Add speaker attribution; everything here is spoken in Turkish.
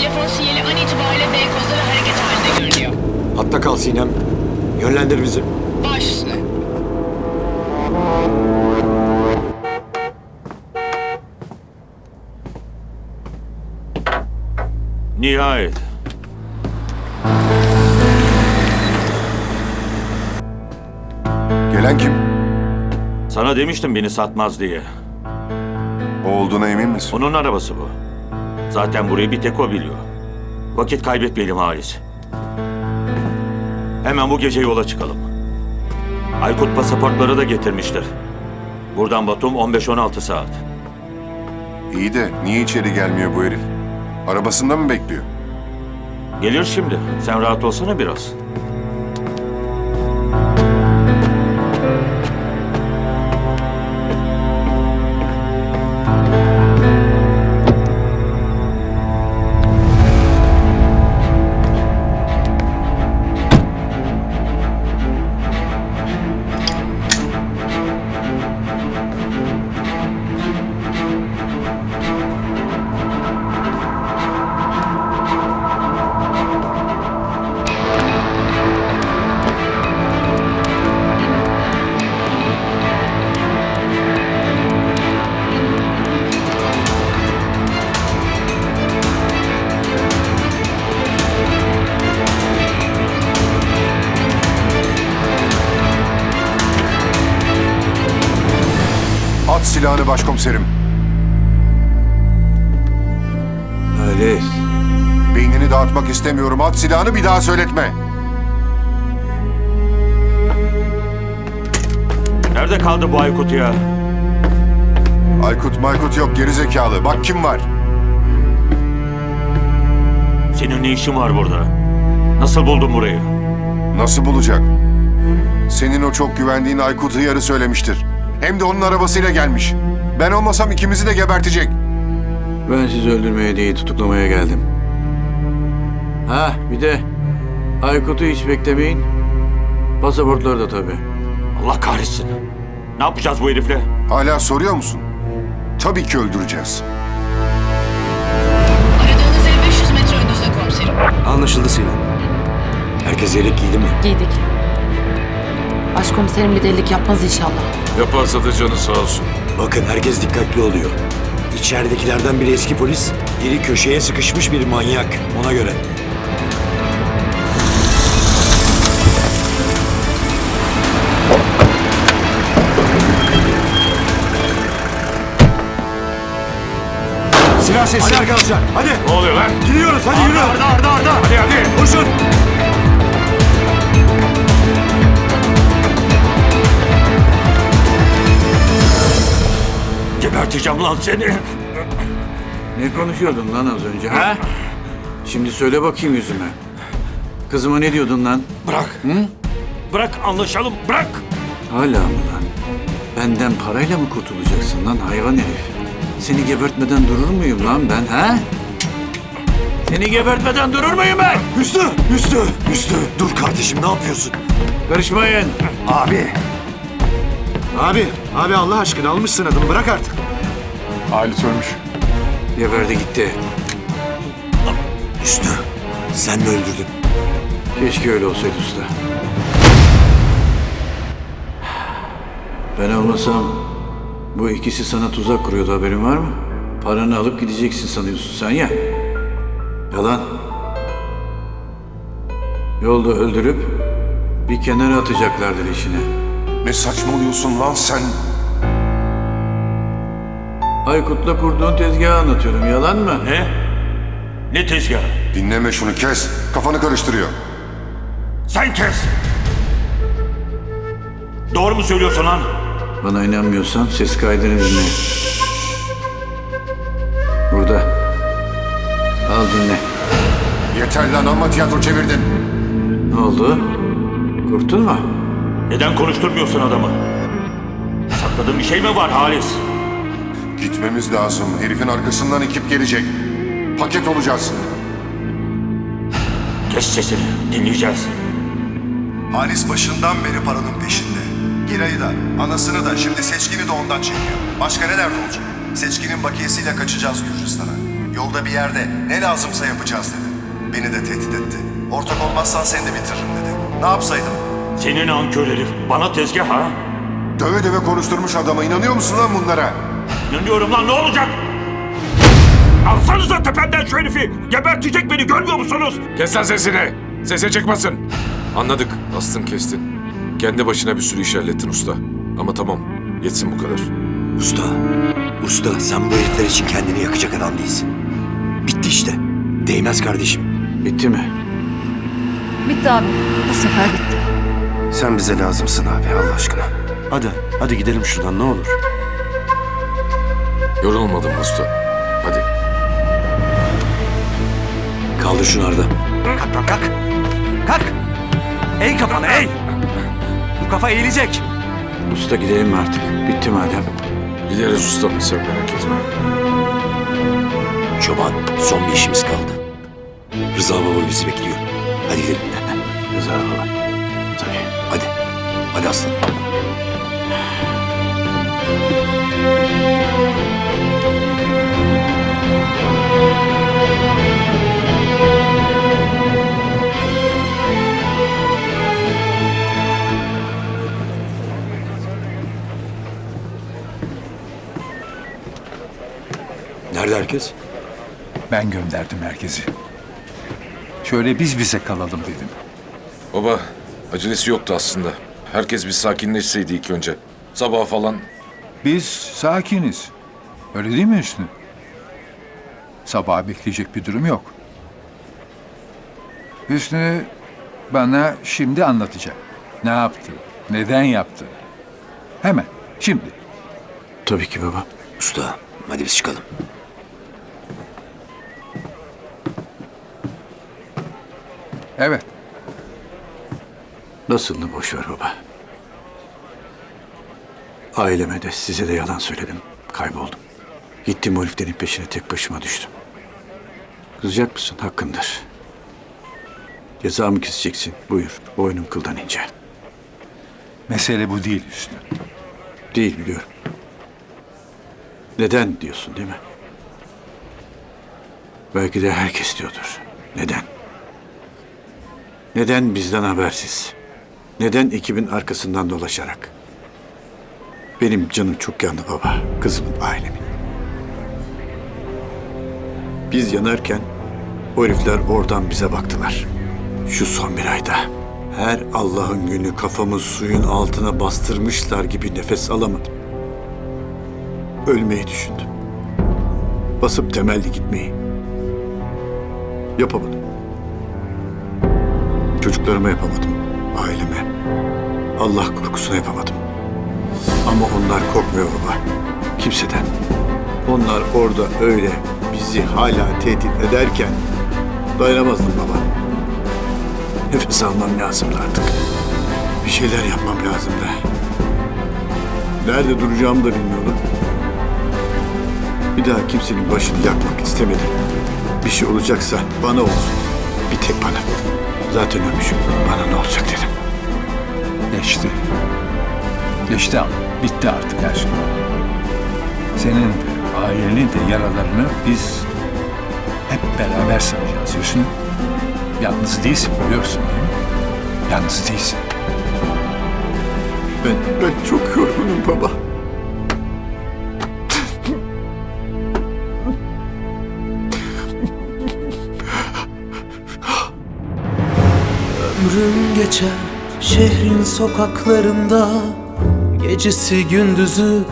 Speaker 1: telefon sinyali an itibariyle Beykoz'da ve hareket halinde görülüyor.
Speaker 2: Hatta kal Sinem. Yönlendir bizi.
Speaker 1: Baş üstüne.
Speaker 3: Nihayet.
Speaker 4: Gelen kim?
Speaker 3: Sana demiştim beni satmaz diye.
Speaker 4: O olduğuna emin misin?
Speaker 3: Onun arabası bu. Zaten burayı bir tek o biliyor. Vakit kaybetmeyelim Halis. Hemen bu gece yola çıkalım. Aykut pasaportları da getirmiştir. Buradan Batum 15-16 saat.
Speaker 4: İyi de niye içeri gelmiyor bu herif? Arabasında mı bekliyor?
Speaker 3: Gelir şimdi. Sen rahat olsana biraz.
Speaker 4: Silahını başkomiserim.
Speaker 2: Halis.
Speaker 4: Beynini dağıtmak istemiyorum. At silahını bir daha söyletme.
Speaker 3: Nerede kaldı bu Aykut ya?
Speaker 4: Aykut Maykut yok geri zekalı. Bak kim var.
Speaker 3: Senin ne işin var burada? Nasıl buldun burayı?
Speaker 4: Nasıl bulacak? Senin o çok güvendiğin Aykut Hıyar'ı söylemiştir. Hem de onun arabasıyla gelmiş. Ben olmasam ikimizi de gebertecek.
Speaker 5: Ben sizi öldürmeye değil tutuklamaya geldim. Ha bir de Aykut'u hiç beklemeyin. Pasaportları da tabii.
Speaker 3: Allah kahretsin. Ne yapacağız bu herifle?
Speaker 4: Hala soruyor musun? Tabii ki öldüreceğiz.
Speaker 1: Aradığınız ev 500 metre önünüzde komiserim.
Speaker 2: Anlaşıldı Sinem. Herkes yelek giydi mi?
Speaker 6: Giydik. Başkomiserim bir delilik yapmaz inşallah.
Speaker 7: Yaparsa da canı sağ olsun.
Speaker 2: Bakın herkes dikkatli oluyor. İçeridekilerden biri eski polis, biri köşeye sıkışmış bir manyak. Ona göre. Silah sesleri arkadaşlar. Hadi.
Speaker 3: Ne oluyor lan?
Speaker 2: Gidiyoruz hadi yürü.
Speaker 3: Arda arda arda. Hadi hadi.
Speaker 2: Koşun.
Speaker 3: Geberteceğim lan seni.
Speaker 5: Ne konuşuyordun lan az önce ha? Şimdi söyle bakayım yüzüme. Kızıma ne diyordun lan?
Speaker 3: Bırak. Bırak anlaşalım. Bırak.
Speaker 5: Hala mı lan? Benden parayla mı kurtulacaksın lan hayvan herif? Seni gebertmeden durur muyum lan ben ha? Seni gebertmeden durur muyum ben?
Speaker 2: Hüsnü, Hüsnü, Hüsnü. Dur kardeşim ne yapıyorsun?
Speaker 5: Karışmayın.
Speaker 2: Abi. Abi, abi Allah aşkına almışsın adamı bırak artık.
Speaker 4: Halit ölmüş.
Speaker 5: Geberdi gitti.
Speaker 2: Hüsnü, sen mi öldürdün?
Speaker 5: Keşke öyle olsaydı usta. Ben olmasam bu ikisi sana tuzak kuruyordu haberin var mı? Paranı alıp gideceksin sanıyorsun sen ya. Yalan. Yolda öldürüp bir kenara atacaklardır işine.
Speaker 4: Ne saçmalıyorsun lan sen?
Speaker 5: Aykut'la kurduğun tezgahı anlatıyorum. Yalan mı?
Speaker 3: Ne? Ne tezgahı?
Speaker 4: Dinleme şunu kes. Kafanı karıştırıyor.
Speaker 3: Sen kes. Doğru mu söylüyorsun lan?
Speaker 5: Bana inanmıyorsan ses kaydını dinle. Burada. Al dinle.
Speaker 4: Yeter lan amma tiyatro çevirdin.
Speaker 5: Ne oldu? Korktun mu?
Speaker 3: Neden konuşturmuyorsun adamı? Sakladığın bir şey mi var Halis?
Speaker 4: Gitmemiz lazım. Herifin arkasından ekip gelecek. Paket olacağız.
Speaker 3: Kes sesini. Dinleyeceğiz.
Speaker 8: Halis başından beri paranın peşinde. Giray'ı da, anasını da, şimdi Seçkin'i de ondan çekiyor. Başka ne nerede olacak? Seçkin'in bakiyesiyle kaçacağız Gürcistan'a. Yolda bir yerde ne lazımsa yapacağız dedi. Beni de tehdit etti. Ortak olmazsan seni de bitiririm dedi. Ne yapsaydım?
Speaker 3: Senin ankör herif. Bana tezgah ha?
Speaker 4: Döve döve konuşturmuş adama. İnanıyor musun lan bunlara?
Speaker 3: İnanıyorum lan ne olacak? Alsanıza tepemden şu herifi. Gebertecek beni görmüyor musunuz?
Speaker 7: Kes lan sesini. Sese çıkmasın. Anladık. Astın kestin. Kendi başına bir sürü iş hallettin usta. Ama tamam. Yetsin bu kadar.
Speaker 2: Usta, usta sen bu herifler için kendini yakacak adam değilsin. Bitti işte. Değmez kardeşim.
Speaker 5: Bitti mi?
Speaker 6: Bitti abi. Bu sefer bitti.
Speaker 9: Sen bize lazımsın abi Allah aşkına. Hadi, hadi gidelim şuradan ne olur.
Speaker 7: Yorulmadım usta. Hadi.
Speaker 2: Kaldır şunu Arda.
Speaker 9: Kalk lan kalk. Kalk. Eğ kafana eğ. Bu kafa eğilecek.
Speaker 5: Usta gidelim mi artık? Bitti madem.
Speaker 7: Gideriz usta. Sen merak etme.
Speaker 2: Çoban, son bir işimiz kaldı. Rıza baba bizi bekliyor. Hadi gidelim.
Speaker 5: Rıza baba. Tabii.
Speaker 2: Hadi. Hadi aslan. Nerede herkes?
Speaker 10: Ben gönderdim herkesi. Şöyle biz bize kalalım dedim.
Speaker 7: Baba, acelesi yoktu aslında. Herkes bir sakinleşseydi ilk önce. Sabah falan
Speaker 10: Biz sakiniz. Öyle değil mi Hüsnü? Sabah bekleyecek bir durum yok. Hüsnü bana şimdi anlatacak. Ne yaptı? Neden yaptı? Hemen, şimdi.
Speaker 5: Tabii ki baba.
Speaker 2: Usta, hadi biz çıkalım.
Speaker 10: Evet,
Speaker 5: Nasılını boş ver baba. Aileme de size de yalan söyledim. Kayboldum. Gittim o heriflerin peşine tek başıma düştüm. Kızacak mısın? Hakkındır. Cezamı keseceksin. Buyur. Boynum kıldan ince.
Speaker 10: mesele bu değil Hüsnü.
Speaker 5: Değil biliyorum. Neden diyorsun değil mi? Belki de herkes diyordur. Neden? Neden bizden habersiz? Neden ekibin arkasından dolaşarak? Benim canım çok yandı baba. Kızımın, ailemin. Biz yanarken o herifler oradan bize baktılar. Şu son bir ayda. Her Allah'ın günü kafamı suyun altına bastırmışlar gibi nefes alamadım. Ölmeyi düşündüm. Basıp temelli gitmeyi. Yapamadım. Çocuklarıma yapamadım. Aileme. Allah korkusuna yapamadım. Ama onlar korkmuyor baba. Kimseden. Onlar orada öyle bizi hala tehdit ederken dayanamazdım baba. Nefes almam lazımdı artık. Bir şeyler yapmam lazımdı. Nerede duracağımı da bilmiyordum. Bir daha kimsenin başını yakmak istemedim. Bir şey olacaksa bana olsun. Bir tek bana. Zaten ölmüşüm. Bana ne olacak dedim.
Speaker 10: Geçti. Geçti ama bitti artık her şey. Senin de ailenin de yaralarını biz hep beraber saracağız Hüsnü. Yalnız değilsin biliyorsun değil mi? Yalnız değilsin.
Speaker 5: Ben, ben çok yorgunum baba.
Speaker 11: Ömrüm geçer şehrin sokaklarında Gecesi gündüzü